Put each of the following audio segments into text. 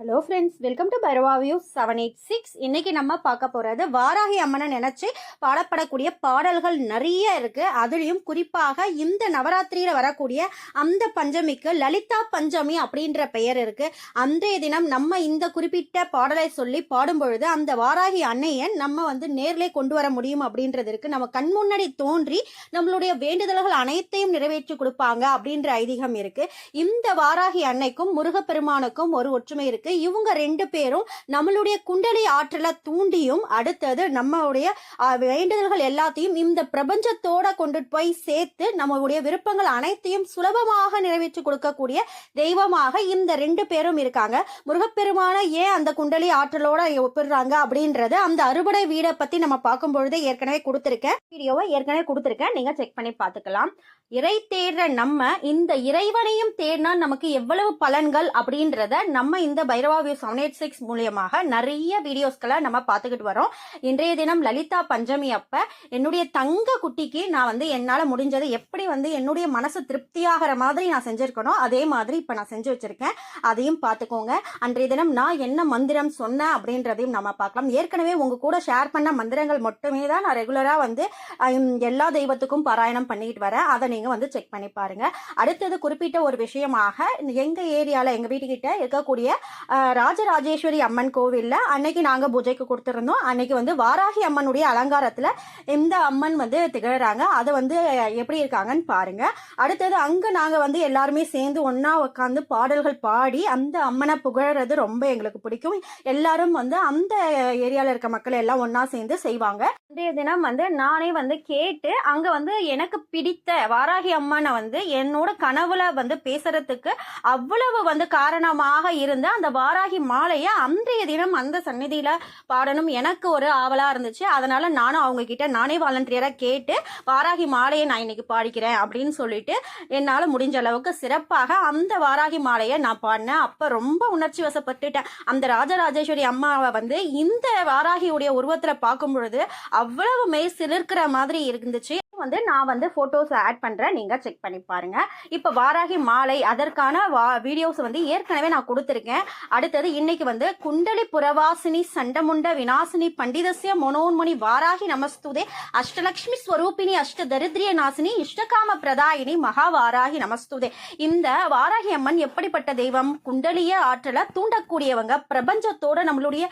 Hello friends welcome to Bhairava view seven eight six இன்னைக்கு நம்ம பார்க்க போகிறது வாராகி அம்மனை நினச்சி பாடப்படக்கூடிய பாடல்கள் நிறைய இருக்குது அதுலேயும் குறிப்பாக இந்த நவராத்திரியில் வரக்கூடிய அந்த பஞ்சமிக்கு லலிதா பஞ்சமி அப்படின்ற பெயர் இருக்குது அன்றைய தினம் நம்ம இந்த குறிப்பிட்ட பாடலை சொல்லி பாடும் பொழுது அந்த வாராகி அன்னையை நம்ம வந்து நேரிலே கொண்டு வர முடியும் அப்படின்றது இருக்குது நம்ம கண் முன்னாடி தோன்றி நம்மளுடைய வேண்டுதல்கள் அனைத்தையும் நிறைவேற்றி கொடுப்பாங்க அப்படின்ற ஐதீகம் இருக்குது இந்த வாராகி அன்னைக்கும் முருகப்பெருமானுக்கும் ஒரு ஒற்றுமை இருக்குது இருக்கு. இவங்க ரெண்டு பேரும் நம்மளுடைய குண்டலி ஆற்றலை தூண்டியும் அடுத்தது நம்மளுடைய வேண்டுதல்கள் எல்லாத்தையும் இந்த பிரபஞ்சத்தோட கொண்டு போய் சேர்த்து நம்மளுடைய விருப்பங்கள் அனைத்தையும் சுலபமாக நிறைவேற்றி கொடுக்கக்கூடிய தெய்வமாக இந்த ரெண்டு பேரும் இருக்காங்க. முருகப்பெருமான ஏன் அந்த குண்டலி ஆற்றலோட ஒப்பிடுறாங்க அப்படின்றது அந்த அறுபடை வீடை பத்தி நம்ம பார்க்கும் பொழுதே ஏற்கனவே கொடுத்துருக்கேன். வீடியோவை ஏற்கனவே கொடுத்துருக்கேன். நீங்க செக் பண்ணி பார்த்துக்கலாம். இறை தேடுற நம்ம இந்த இறைவனையும் தேடினா நமக்கு எவ்வளவு பலன்கள் அப்படின்றத நம்ம இந்த Bhairava views seven eight six மூலியமாக நிறைய வீடியோஸ்களை நம்ம பார்த்துக்கிட்டு வரோம். இன்றைய தினம் லலிதா பஞ்சமி அப்ப என்னுடைய தங்க குட்டிக்கு நான் வந்து என்னால் முடிஞ்சதை எப்படி வந்து என்னுடைய மனசு திருப்தியாகிற மாதிரி நான் செஞ்சுருக்கணும் அதே மாதிரி இப்போ நான் செஞ்சு வச்சுருக்கேன். அதையும் பார்த்துக்கோங்க. அன்றைய தினம் நான் என்ன மந்திரம் சொன்னேன் அப்படின்றதையும் நம்ம பார்க்கலாம். ஏற்கனவே உங்க கூட ஷேர் பண்ண மந்திரங்கள் மட்டுமே தான் நான் ரெகுலராக வந்து எல்லா தெய்வத்துக்கும் பாராயணம் பண்ணிக்கிட்டு வரேன். அதை நீங்கள் வந்து செக் பண்ணி பாருங்கள் அடுத்தது குறிப்பிட்ட ஒரு விஷயமாக எங்கள் ஏரியாவில் எங்கள் வீட்டுக்கிட்ட இருக்கக்கூடிய ராஜராஜேஸ்வரி அம்மன் கோவிலில் அன்னைக்கு நாங்கள் பூஜைக்கு கொடுத்துருந்தோம். அன்னைக்கு வந்து வாராகி அம்மனுடைய அலங்காரத்தில் இந்த அம்மன் வந்து திகழறாங்க. அது வந்து எப்படி இருக்காங்கன்னு பாருங்க. அடுத்தது அங்கே நாங்கள் வந்து எல்லாருமே சேர்ந்து ஒன்றா உட்காந்து பாடல்கள் பாடி அந்த அம்மனை புகழறது ரொம்ப எங்களுக்கு பிடிக்கும். எல்லாரும் வந்து அந்த ஏரியாவில் இருக்க மக்கள் எல்லாம் ஒன்றா சேர்ந்து செய்வாங்க. இன்றைய தினம் வந்து நானே வந்து கேட்டு அங்கே வந்து எனக்கு பிடித்த வாராகி அம்மனை வந்து என்னோட கனவுல வந்து பேசுறதுக்கு அவ்வளவு வந்து காரணமாக இருந்த அந்த வாராகி மாலையை அன்றைய தினம் அந்த சந்நிதியில பாடணும். எனக்கு ஒரு ஆவலாக இருந்துச்சு. அதனால் நானும் அவங்கக்கிட்ட நானே வாலண்டியராக கேட்டு வாராகி மாலையை நான் இன்னைக்கு பாடிக்கிறேன் அப்படின்னு சொல்லிட்டு என்னால் முடிஞ்ச அளவுக்கு சிறப்பாக அந்த வாராகி மாலையை நான் பாடினேன். அப்போ ரொம்ப உணர்ச்சி வசப்பட்டுட்டேன். அந்த ராஜராஜேஸ்வரி அம்மாவை வந்து இந்த வாராகியுடைய உருவத்தில் பார்க்கும் பொழுது அவ்வளவு மெய் சிலிர்க்கிற மாதிரி இருந்துச்சு. வந்து நான் வந்து ஃபோட்டோஸ் ஆட் பண்ணுறேன் நீங்கள் செக் பண்ணி பாருங்கள் இப்போ வாராகி மாலை அதற்கான வா வீடியோஸ் வந்து ஏற்கனவே நான் கொடுத்துருக்கேன். அடுத்தது இன்னைக்கு வந்து குண்டலி புரவாசினி சண்டமுண்ட வினாசினி பண்டிதசிய மனோன்மணி வாராகி நமஸ்துதே அஷ்டலக்ஷ்மி ஸ்வரூபிணி அஷ்ட தரித்ரிய நாசினி இஷ்டகாம பிரதாயினி மகா வாராகி நமஸ்துதே. இந்த வாராகி அம்மன் எப்படிப்பட்ட தெய்வம்? குண்டலிய ஆற்றலை தூண்டக்கூடியவங்க பிரபஞ்சத்தோட நம்மளுடைய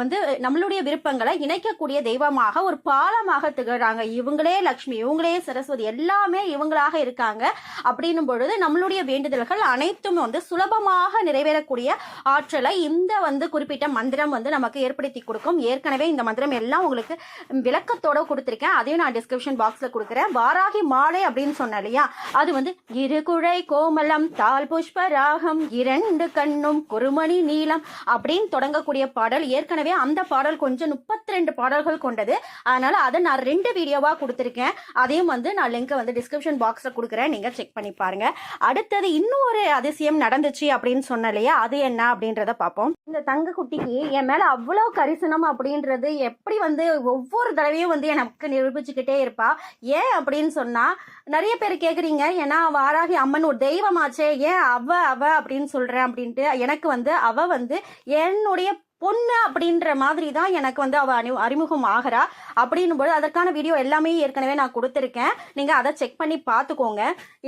வந்து நம்மளுடைய விருப்பங்களை இணைக்கக்கூடிய தெய்வமாக ஒரு பாலமாக திகழ்றாங்க இவங்களே லக்ஷ்மி இவங்களே சரஸ்வதி எல்லாமே இவங்களாக இருக்காங்க. அப்படின்னும் பொழுது நம்மளுடைய வேண்டுதல்கள் அனைத்தும் வந்து சுலபமாக நிறைவேறக்கூடிய ஆற்றலை இந்த வந்து குறிப்பிட்ட மந்திரம் வந்து நமக்கு ஏற்படுத்தி கொடுக்கும். ஏற்கனவே இந்த மந்திரம் எல்லாம் உங்களுக்கு விளக்கத்தோட கொடுத்துருக்கேன். அதையும் நான் டிஸ்கிரிப்ஷன் பாக்ஸில் கொடுக்குறேன். வாராகி மாலை அப்படின்னு சொன்னேன் இல்லையா? அது வந்து இருகுழை கோமலம் தால் புஷ்ப ராகம் இரண்டு கண்ணும் குருமணி நீலம் அப்படின்னு தொடங்கக்கூடிய பாடல். ஏற்கனவே அந்த பாடல் கொஞ்சம் முப்பத்தி ரெண்டு பாடல்கள் கொண்டது. அதனால அதை நான் ரெண்டு வீடியோவாக கொடுத்துருக்கேன். அதையும் வந்து நான் லிங்க் வந்து டிஸ்கிரிப்ஷன் பாக்ஸ்ல கொடுக்குறேன். நீங்க செக் பண்ணி பாருங்க. அடுத்தது இன்னொரு அதிசயம் நடந்துச்சு அப்படின்னு சொன்ன இல்லையா? அது என்ன அப்படின்றத பார்ப்போம். இந்த தங்க குட்டிக்கு என் மேல அவ்வளவு கரிசனம் அப்படின்றது எப்படி வந்து ஒவ்வொரு தடவையும் வந்து எனக்கு நிரூபிச்சுக்கிட்டே இருப்பா? ஏன் அப்படின்னு சொன்னா நிறைய பேர் கேக்குறீங்க ஏன்னா வாராகி அம்மன் ஒரு தெய்வமாச்சே ஏன் அவ அவ அப்படின்னு சொல்றேன் அப்படின்ட்டு எனக்கு வந்து அவ வந்து என்னுடைய பொண்ணு அப்படின்ற மாதிரி தான் எனக்கு வந்து அவ அணி அறிமுகம் ஆகிறா. அப்படின்னும் போது அதற்கான வீடியோ எல்லாமே ஏற்கனவே நான் கொடுத்துருக்கேன். நீங்கள் அதை செக் பண்ணி பார்த்துக்கோங்க.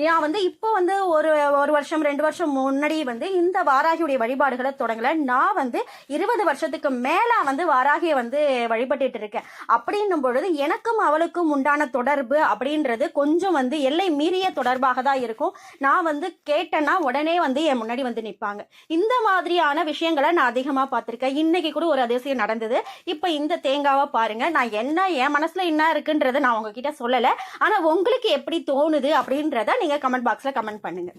ஏன் வந்து இப்போ வந்து ஒரு ஒரு வருஷம் ரெண்டு வருஷம் முன்னாடி வந்து இந்த வாராகியுடைய வழிபாடுகளை தொடங்கல. நான் வந்து இருபது வருஷத்துக்கு மேலே வந்து வாராகியை வந்து வழிபட்டுட்டு இருக்கேன். அப்படின்னும் பொழுது எனக்கும் அவளுக்கும் உண்டான தொடர்பு அப்படின்றது கொஞ்சம் வந்து எல்லை மீறிய தொடர்பாக தான் இருக்கும். நான் வந்து கேட்டேன்னா உடனே வந்து என் முன்னாடி வந்து நிற்பாங்க இந்த மாதிரியான விஷயங்களை நான் அதிகமாக பார்த்துருக்கேன். இன்னைக்கு கூட ஒரு அதிசயம் நடந்தது. இப்போ இந்த தேங்காவை பாருங்க. நான் என்ன என் மனசுல என்ன இருக்குன்றதை நான் உங்ககிட்ட சொல்லலை. ஆனால் உங்களுக்கு எப்படி தோணுது அப்படின்றத நீங்கள் கமெண்ட் பாக்ஸில் கமெண்ட் பண்ணுங்கள்